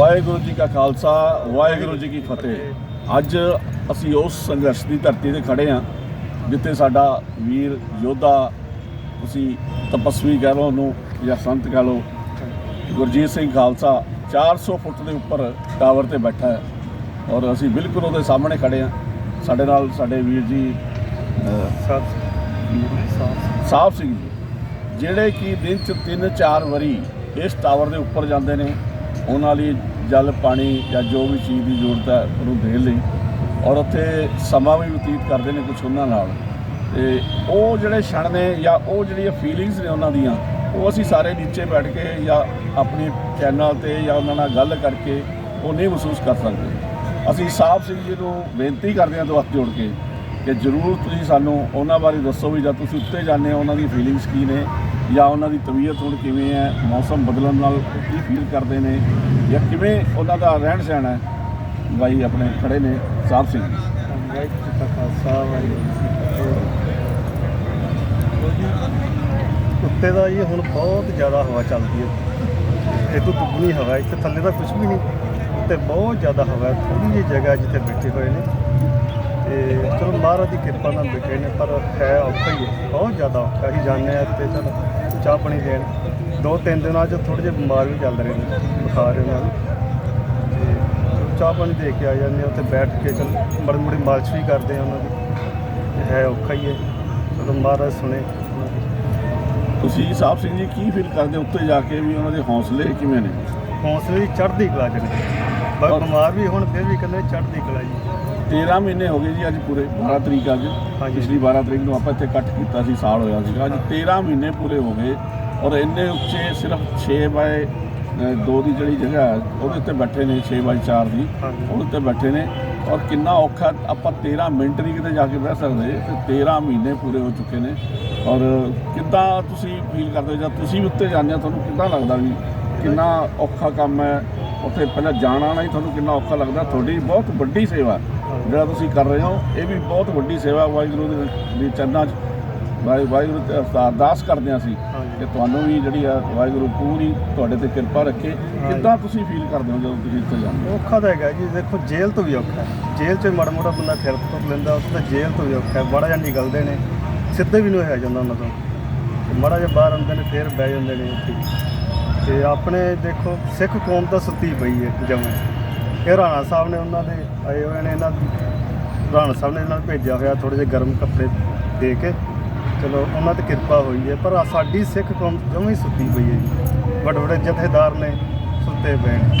ਵਾਹਿਗੁਰੂ ਜੀ ਕਾ ਖਾਲਸਾ ਵਾਹਿਗੁਰੂ ਜੀ ਕੀ ਫਤਿਹ। ਅੱਜ ਅਸੀਂ ਉਸ ਸੰਘਰਸ਼ ਦੀ ਧਰਤੀ ਤੇ ਖੜੇ ਹਾਂ ਜਿੱਥੇ ਸਾਡਾ ਵੀਰ ਯੋਧਾ ਤੁਸੀਂ ਤਪਸਵੀ ਕਹਿ ਲਓ ਉਹਨੂੰ ਜਾਂ ਸੰਤ ਕਹਿ ਲਓ ਗੁਰਜੀਤ ਸਿੰਘ ਖਾਲਸਾ 400 ਫੁੱਟ ਦੇ ਉੱਪਰ ਟਾਵਰ ਤੇ ਬੈਠਾ ਹੈ। ਔਰ ਅਸੀਂ ਬਿਲਕੁਲ ਉਹਦੇ ਸਾਹਮਣੇ ਖੜੇ ਹਾਂ। ਸਾਡੇ ਨਾਲ ਸਾਡੇ ਵੀਰ ਜੀ ਸਾਹਿਬ ਸਿੰਘ ਜੀ ਜਿਹੜੇ ਕਿ ਦਿਨ ਚ ਤਿੰਨ ਚਾਰ ਵਾਰੀ ਇਸ ਟਾਵਰ ਦੇ ਉੱਪਰ ਜਾਂਦੇ ਨੇ ਉਹਨਾਂ ਲਈ ਜਲ, ਪਾਣੀ ਜਾਂ ਜੋ ਵੀ ਚੀਜ਼ ਦੀ ਜ਼ਰੂਰਤ ਹੈ, ਉਹਨੂੰ ਦੇਣ ਲਈ। ਔਰ ਉੱਥੇ ਸਮਾਂ ਵੀ ਬਤੀਤ ਕਰਦੇ ਨੇ ਕੁਝ ਉਹਨਾਂ ਨਾਲ। ਤੇ ਉਹ ਜਿਹੜੇ ਛਣ ਨੇ ਜਾਂ ਉਹ ਜਿਹੜੀਆਂ ਫੀਲਿੰਗਸ ਨੇ ਉਹਨਾਂ ਦੀਆਂ, ਉਹ ਅਸੀਂ ਸਾਰੇ ਨੀਚੇ ਬੈਠ ਕੇ ਜਾਂ ਆਪਣੀ ਚੈਨਲ ਤੇ ਜਾਂ ਉਹਨਾਂ ਨਾਲ ਗੱਲ ਕਰਕੇ ਉਹ ਨਹੀਂ ਮਹਿਸੂਸ ਕਰ ਸਕਦੇ। ਅਸੀਂ ਸਾਹਿਬ ਸਿੰਘ ਜੀ ਨੂੰ ਬੇਨਤੀ ਕਰਦੇ ਹਾਂ ਦੋ ਹੱਥ ਜੋੜ ਕੇ ਕਿ ਜ਼ਰੂਰ ਤੁਸੀਂ ਸਾਨੂੰ ਉਹਨਾਂ ਬਾਰੇ ਦੱਸੋ ਵੀ ਜਦ ਤੁਸੀਂ ਉੱਤੇ ਜਾਂਦੇ ਹੋ, ਉਹਨਾਂ ਦੀ ਫੀਲਿੰਗਸ ਕੀ ਨੇ। ਜਾਂ ਉਹਨਾਂ ਦੀ ਤਬੀਅਤ ਹੁਣ ਕਿਵੇਂ ਹੈ, ਮੌਸਮ ਬਦਲਣ ਨਾਲ ਕੀ ਫੀਲ ਕਰਦੇ ਨੇ ਜਾਂ ਕਿਵੇਂ ਉਹਨਾਂ ਦਾ ਰਹਿਣ ਸਹਿਣ ਹੈ, ਬਾਈ ਆਪਣੇ ਖੜੇ ਨੇ ਸਾਹਿਬ ਸਿੰਘ ਜੀ ਉੱਤੇ ਦਾ ਜੀ ਹੁਣ ਬਹੁਤ ਜ਼ਿਆਦਾ ਹਵਾ ਚੱਲਦੀ ਹੈ। ਇਹ ਤੋਂ ਦੁੱਗਣੀ ਹਵਾ ਇੱਥੇ ਥੱਲੇ ਤਾਂ ਕੁਝ ਵੀ ਨਹੀਂ। ਉੱਤੇ ਬਹੁਤ ਜ਼ਿਆਦਾ ਹਵਾ ਹੈ ਥੋੜੀ ਜਿਹੀ ਜਗ੍ਹਾ ਜਿੱਥੇ ਬੈਠੇ ਹੋਏ ਨੇ। ਤੇ ਚਲੋ ਮਹਾਰਾਜ ਦੀ ਕਿਰਪਾ ਨਾਲ ਬੈਠੇ ਨੇ, ਪਰ ਹੈ ਔਖਾ ਹੀ ਹੈ, ਬਹੁਤ ਜ਼ਿਆਦਾ ਔਖਾ। ਅਸੀਂ ਜਾਂਦੇ ਆ ਤੇ ਚਲ ਚਾਹ ਪਾਣੀ ਦੇਣ। ਦੋ ਤਿੰਨ ਦਿਨਾਂ 'ਚ ਥੋੜੇ ਜਿਹੇ ਬਿਮਾਰ ਵੀ ਚੱਲ ਰਹੇ ਨੇ ਬੁਖਾਰ ਇਹਨਾਂ ਨੂੰ। ਤੇ ਚਾਹ ਪਾਣੀ ਦੇ ਕੇ ਆ ਜਾਂਦੇ ਆ ਉੱਥੇ ਬੈਠ ਕੇ ਚਲ ਮੜੀ ਮੜੀ ਮਾਲਸ਼ ਵੀ ਕਰਦੇ ਆ ਉਹਨਾਂ ਦੀ। ਹੈ ਔਖਾ ਹੀ ਹੈ। ਚਲੋ ਮਹਾਰਾਜ ਸੁਣੇ। ਤੁਸੀਂ ਸਾਹਿਬ ਸਿੰਘ ਜੀ ਕੀ ਫੀਲ ਕਰਦੇ ਉੱਤੇ ਜਾ ਕੇ ਵੀ ਉਹਨਾਂ ਦੇ ਹੌਸਲੇ ਕਿਵੇਂ ਨੇ? ਹੌਸਲੇ ਦੀ ਚੜ੍ਹਦੀ ਕਲਾ ਚ ਨੇ। ਬਿਮਾਰ ਵੀ ਹੁਣ ਫਿਰ ਵੀ ਕਹਿੰਦੇ ਚੜ੍ਹਦੀ ਕਲਾ ਜੀ। 13 ਮਹੀਨੇ ਹੋ ਗਏ ਜੀ ਅੱਜ ਪੂਰੇ 12 ਤਰੀਕ ਅੱਜ। ਪਿਛਲੀ 12 ਤਰੀਕ ਨੂੰ ਆਪਾਂ ਇੱਥੇ ਇਕੱਠ ਕੀਤਾ ਸੀ ਸਾਲ ਹੋਇਆ ਸੀਗਾ ਅੱਜ 13 ਮਹੀਨੇ ਪੂਰੇ ਹੋ ਗਏ ਔਰ ਇੰਨੇ ਉੱਚੇ ਸਿਰਫ 6 ਬਾਏ 2 ਦੀ ਜਿਹੜੀ ਜਗ੍ਹਾ ਹੈ ਉਹਦੇ ਉੱਤੇ ਬੈਠੇ ਨੇ 6 ਬਾਏ 4 ਦੀ। ਉਹਦੇ ਉੱਤੇ ਬੈਠੇ ਨੇ ਔਰ ਕਿੰਨਾ ਔਖਾ ਆਪਾਂ 13 ਮਿੰਟ ਨਹੀਂ ਕਿਤੇ ਜਾ ਕੇ ਬਹਿ ਸਕਦੇ ਤੇ 13 ਮਹੀਨੇ ਪੂਰੇ ਹੋ ਚੁੱਕੇ ਨੇ ਔਰ ਕਿੱਦਾਂ ਤੁਸੀਂ ਫੀਲ ਕਰਦੇ ਜਦ ਤੁਸੀਂ ਵੀ ਉੱਤੇ ਜਾਂਦੇ ਹੋ ਤੁਹਾਨੂੰ ਕਿੱਦਾਂ ਲੱਗਦਾ ਵੀ ਕਿੰਨਾ ਔਖਾ ਕੰਮ ਹੈ ਉੱਥੇ ਪਹਿਲਾਂ ਜਾਣਾ ਨਾ ਹੀ ਤੁਹਾਨੂੰ ਕਿੰਨਾ ਔਖਾ ਲੱਗਦਾ ਤੁਹਾਡੀ ਬਹੁਤ ਵੱਡੀ ਸੇਵਾ ਹੈ। ਜਿਹੜਾ ਤੁਸੀਂ ਕਰ ਰਹੇ ਹੋ ਇਹ ਵੀ ਬਹੁਤ ਵੱਡੀ ਸੇਵਾ ਵਾਹਿਗੁਰੂ ਦੇ ਦੇ ਚਰਨਾਂ 'ਚ। ਵਾਹਿ- ਵਾਹਿਗੁਰੂ ਤੇ ਅਰਦਾਸ ਕਰਦੇ ਹਾਂ ਅਸੀਂ। ਕਿ ਤੁਹਾਨੂੰ ਵੀ ਜਿਹੜੀ ਆ ਵਾਹਿਗੁਰੂ ਪੂਰੀ ਤੁਹਾਡੇ ਤੇ ਕਿਰਪਾ ਰੱਖੇ। ਕਿੱਦਾਂ ਤੁਸੀਂ ਫੀਲ ਕਰਦੇ ਹੋ ਜਦੋਂ ਤੁਸੀਂ ਇੱਥੇ ਜਾਂਦੇ ਹੋ? ਔਖਾ ਤਾਂ ਹੈਗਾ ਜੀ ਦੇਖੋ ਜੇਲ੍ਹ ਤੋਂ ਵੀ ਔਖਾ ਹੈ। ਜੇਲ੍ਹ 'ਚ ਮਾੜਾ ਮੋਟਾ ਬੰਦਾ ਫਿਰ ਤੁਰ ਲੈਂਦਾ ਉਸ ਤਾਂ ਜੇਲ੍ਹ ਤੋਂ ਵੀ ਔਖਾ ਹੈ। ਬੜਾ ਜਾਂ ਨਿਕਲਦੇ ਨੇ ਸਿੱਧੇ ਵੀ ਨਹੀਂ ਹੋਇਆ ਜਾਂਦਾ ਉਹਨਾਂ ਤੋਂ ਤੇ। ਮਾੜਾ ਜਿਹਾ ਬਾਹਰ ਆਉਂਦੇ ਨੇ ਫਿਰ ਬਹਿ ਜਾਂਦੇ ਨੇ ਉੱਥੇ। ਤੇ ਆਪਣੇ ਦੇਖੋ ਸਿੱਖ ਕੌਮ ਤਾਂ ਸੁੱਤੀ ਪਈ ਹੈ ਜਮਾਂ। ਇਹ ਰਾਣਾ ਸਾਹਿਬ ਨੇ ਉਹਨਾਂ ਦੇ ਆਏ ਹੋਏ ਨੇ ਇਹਨਾਂ ਰਾਣਾ ਸਾਹਿਬ ਨੇ ਇਹਨਾਂ ਨੂੰ ਭੇਜਿਆ ਹੋਇਆ ਥੋੜੇ ਜਿਹੇ ਗਰਮ ਕੱਪੜੇ ਦੇ ਕੇ। ਚਲੋ ਉਹਨਾਂ ਤੇ ਕਿਰਪਾ ਹੋਈ ਹੈ ਪਰ ਆਹ ਸਾਡੀ ਸਿੱਖ ਕੌਮ ਜਮਾਂ ਹੀ ਸੁੱਤੀ ਪਈ ਹੈ ਜੀ। ਵੱਡੇ ਵੱਡੇ ਜਥੇਦਾਰ ਨੇ ਸੁੱਤੇ ਪਏ ਨੇ।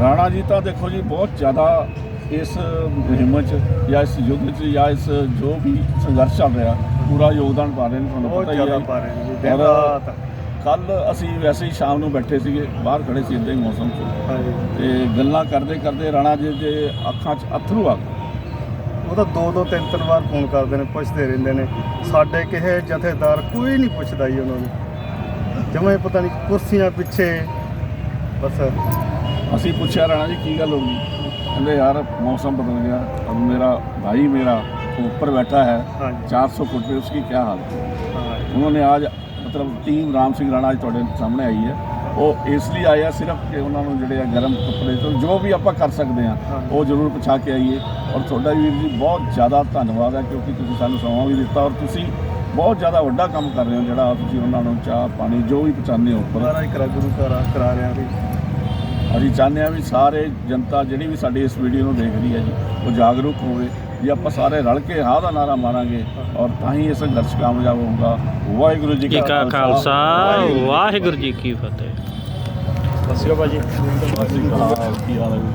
ਰਾਣਾ ਜੀ ਤਾਂ ਦੇਖੋ ਜੀ ਬਹੁਤ ਜ਼ਿਆਦਾ ਇਸ ਮੁਹਿੰਮ 'ਚ ਜਾਂ ਇਸ ਯੁੱਧ 'ਚ ਜਾਂ ਇਸ ਜੋ ਵੀ ਸੰਘਰਸ਼ ਚੱਲ ਰਿਹਾ ਪੂਰਾ ਯੋਗਦਾਨ ਪਾ ਰਹੇ ਨੇ ਤੁਹਾਨੂੰ ਬਹੁਤ ਪਤਾ ਹੀ ਜ਼ਿਆਦਾ ਹੈ ਪਾ ਰਹੇ ਨੇ ਜੀ ਦਿਨ ਔਰ ਰਾਤ ਕੱਲ ਅਸੀਂ ਵੈਸੇ ਹੀ ਸ਼ਾਮ ਨੂੰ ਬੈਠੇ ਸੀਗੇ ਬਾਹਰ ਖੜੇ ਸੀ ਇਦਾਂ ਹੀ ਮੌਸਮ 'ਚ ਹਾਂਜੀ ਤੇ ਗੱਲਾਂ ਕਰਦੇ ਕਰਦੇ ਰਾਣਾ ਜੀ ਦੇ ਅੱਖਾਂ 'ਚ ਅਥਰੂ ਆ ਗਏ ਉਹ ਤਾਂ ਦੋ ਦੋ ਤਿੰਨ ਤਿੰਨ ਵਾਰ ਫੋਨ ਕਰਦੇ ਨੇ ਪੁੱਛਦੇ ਰਹਿੰਦੇ ਨੇ ਸਾਡੇ ਕਿਸੇ ਜਥੇਦਾਰ ਕੋਈ ਨਹੀਂ ਪੁੱਛਦਾ ਜੀ ਉਹਨਾਂ ਨੂੰ ਜਮਾਂ ਪਤਾ ਨਹੀਂ ਕੁਰਸੀਆਂ ਪਿੱਛੇ ਬਸ ਅਸੀਂ ਪੁੱਛਿਆ ਰਾਣਾ ਜੀ ਕੀ ਗੱਲ ਹੋ ਗਈ ਕਹਿੰਦੇ ਯਾਰ ਮੌਸਮ ਬਦਲ गया अब मेरा भाई मेरा ऊपर बैठा है ਹਾਂਜੀ 400 फुट पे उसकी क्या हाल है ਹਾਂ उन्होंने आज ਮਤਲਬ ਟੀਮ ਰਾਮ ਸਿੰਘ ਰਾਣਾ ਅੱਜ ਤੁਹਾਡੇ ਸਾਹਮਣੇ ਆਈ ਹੈ। ਉਹ ਇਸ ਲਈ ਆਇਆ ਸਿਰਫ ਕਿ ਉਹਨਾਂ ਨੂੰ ਜਿਹੜੇ ਆ ਗਰਮ ਕੱਪੜੇ ਤੋਂ ਜੋ ਵੀ ਆਪਾਂ ਕਰ ਸਕਦੇ ਆ ਹਾਂ। ਉਹ ਜ਼ਰੂਰ ਪਛਾ ਕੇ ਆਈਏ। ਔਰ ਤੁਹਾਡਾ ਵੀਰ ਜੀ ਬਹੁਤ ਜ਼ਿਆਦਾ ਧੰਨਵਾਦ ਹੈ ਕਿਉਂਕਿ ਤੁਸੀਂ ਸਾਨੂੰ ਸਮਾਂ ਵੀ ਦਿੱਤਾ ਔਰ ਤੁਸੀਂ ਬਹੁਤ ਜ਼ਿਆਦਾ ਵੱਡਾ ਕੰਮ ਕਰ ਰਹੇ ਹੋ ਜਿਹੜਾ ਤੁਸੀਂ ਉਹਨਾਂ ਨੂੰ ਚਾਹ, ਪਾਣੀ ਜੋ ਵੀ ਪਹੁੰਚਾਉਂਦੇ ਹੋ। ਉੱਪਰ ਕਰਾ ਗੁਰੂ ਕਰਾ ਕਰਾ ਰਿਹਾ ਵੀ। ਅਸੀਂ ਚਾਹੁੰਦੇ ਹਾਂ ਵੀ ਸਾਰੇ ਜਨਤਾ ਜਿਹੜੀ ਵੀ ਸਾਡੀ ਇਸ ਵੀਡੀਓ ਨੂੰ ਦੇਖ ਰਹੀ ਹੈ ਜੀ ਉਹ ਜਾਗਰੂਕ ਹੋਵੇ ਜੇ ਆਪਾਂ ਸਾਰੇ ਰਲ ਕੇ ਹਾਂ ਦਾ ਨਾਰਾ ਮਾਰਾਂਗੇ ਔਰ ਤਾਂ ਹੀ ਇਹ ਸੰਘਰਸ਼ ਕਾਮਯਾਬ ਹੋਊਗਾ। ਵਾਹਿਗੁਰੂ ਜੀ ਕਾ ਖਾਲਸਾ। ਵਾਹਿਗੁਰੂ ਜੀ ਕੀ ਫਤਿਹ। ਸਤਿ ਸ਼੍ਰੀ ਅਕਾਲ ਭਾਜੀ। ਕੀ ਹਾਲ ਹੈ? ਜੀ?